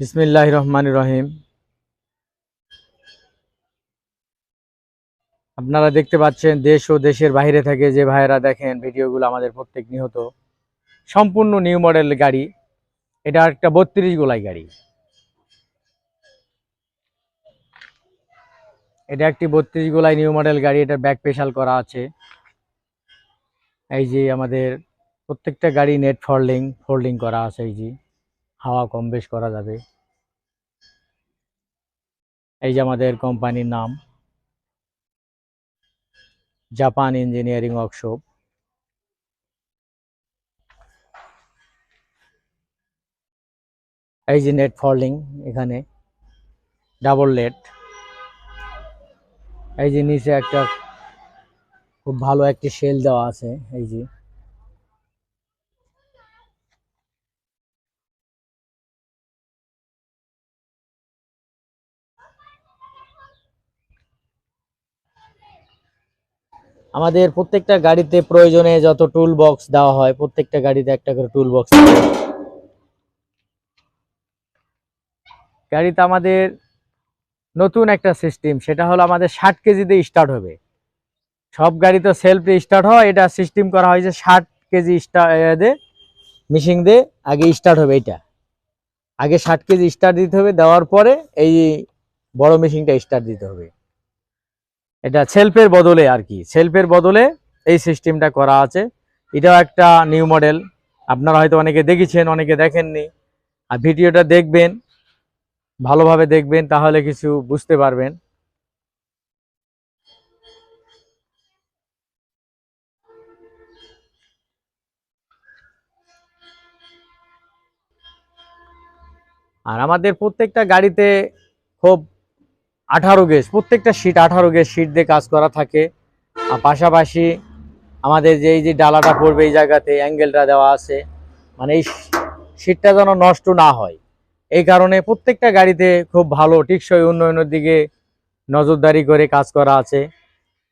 বিসমিল্লাহ রহমান রহিম। আপনারা দেখতে পাচ্ছেন দেশ ও দেশের বাইরে থেকে যে ভাইয়েরা দেখেন ভিডিওগুলো আমাদের প্রত্যেক নিহত, সম্পূর্ণ নিউ মডেল গাড়ি। এটা একটা বত্রিশ গোলাই গাড়ি। এটা একটি বত্রিশ গোলাই নিউ মডেল গাড়ি এটা ব্যাক স্পেশাল করা আছে। এই যে আমাদের প্রত্যেকটা গাড়ি নেট ফোল্ডিং ফোল্ডিং করা আছে এই যে। হাওয়া কম বেশ করা যাবে। এই যে আমাদের কোম্পানির নাম। Japan engineering workshop. এই যে নেট ফোল্ডিং এখানে। Double net. এই যে নিচে একটা খুব ভালো একটি শেল দেওয়া আছে, এই যে। আমাদের প্রত্যেকটা গাড়িতে প্রয়োজনে যত টুল বক্স দেওয়া হয়, প্রত্যেকটা গাড়িতে একটা করে টুল বক্স গাড়িতে আমাদের নতুন একটা সিস্টেম সেটা হলো আমাদের ষাট কেজিতে স্টার্ট হবে। সব গাড়ি তো সেলফে স্টার্ট হয়, এটা সিস্টেম করা হয়েছে ষাট কেজি দে মিশিং দিয়ে আগে স্টার্ট হবে এটা। আগে ষাট কেজি স্টার্ট দিতে হবে, দেওয়ার পরে এই বড় মেশিনটা স্টার্ট দিতে হবে। এটা সেলফের বদলে আর কি, সেলফের বদলে এই সিস্টেমটা করা আছে। এটাও একটা নিউ মডেল আপনারা হয়তো অনেকে দেখেছেন, অনেকে দেখেননি। আর ভিডিওটা দেখবেন, ভালোভাবে দেখবেন, তাহলে কিছু বুঝতে পারবেন। আর আমাদের প্রত্যেকটা গাড়িতে খুব আঠারো গেজ, প্রত্যেকটা সিট আঠারো গেজ সিট দিয়ে কাজ করা থাকে। আর পাশাপাশি আমাদের যে এই যে ডালাটা পড়বে এই জায়গাতে অ্যাঙ্গেলটা দেওয়া আছে। মানে এই সিটটা যেন নষ্ট না হয়। এই কারণে প্রত্যেকটা গাড়িতে খুব ভালো, টিকসই উন্নয়নের দিকে নজরদারি করে কাজ করা আছে।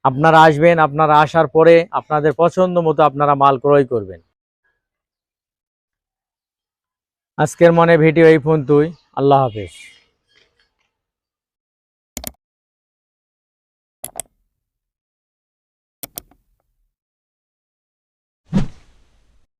আপনারা আসবেন, আপনারা আসার পরে আপনাদের পছন্দ মতো আপনারা মাল ক্রয় করবেন। আজকের মনে ভিডিও এই ফোন তুই আল্লাহ হাফেজ।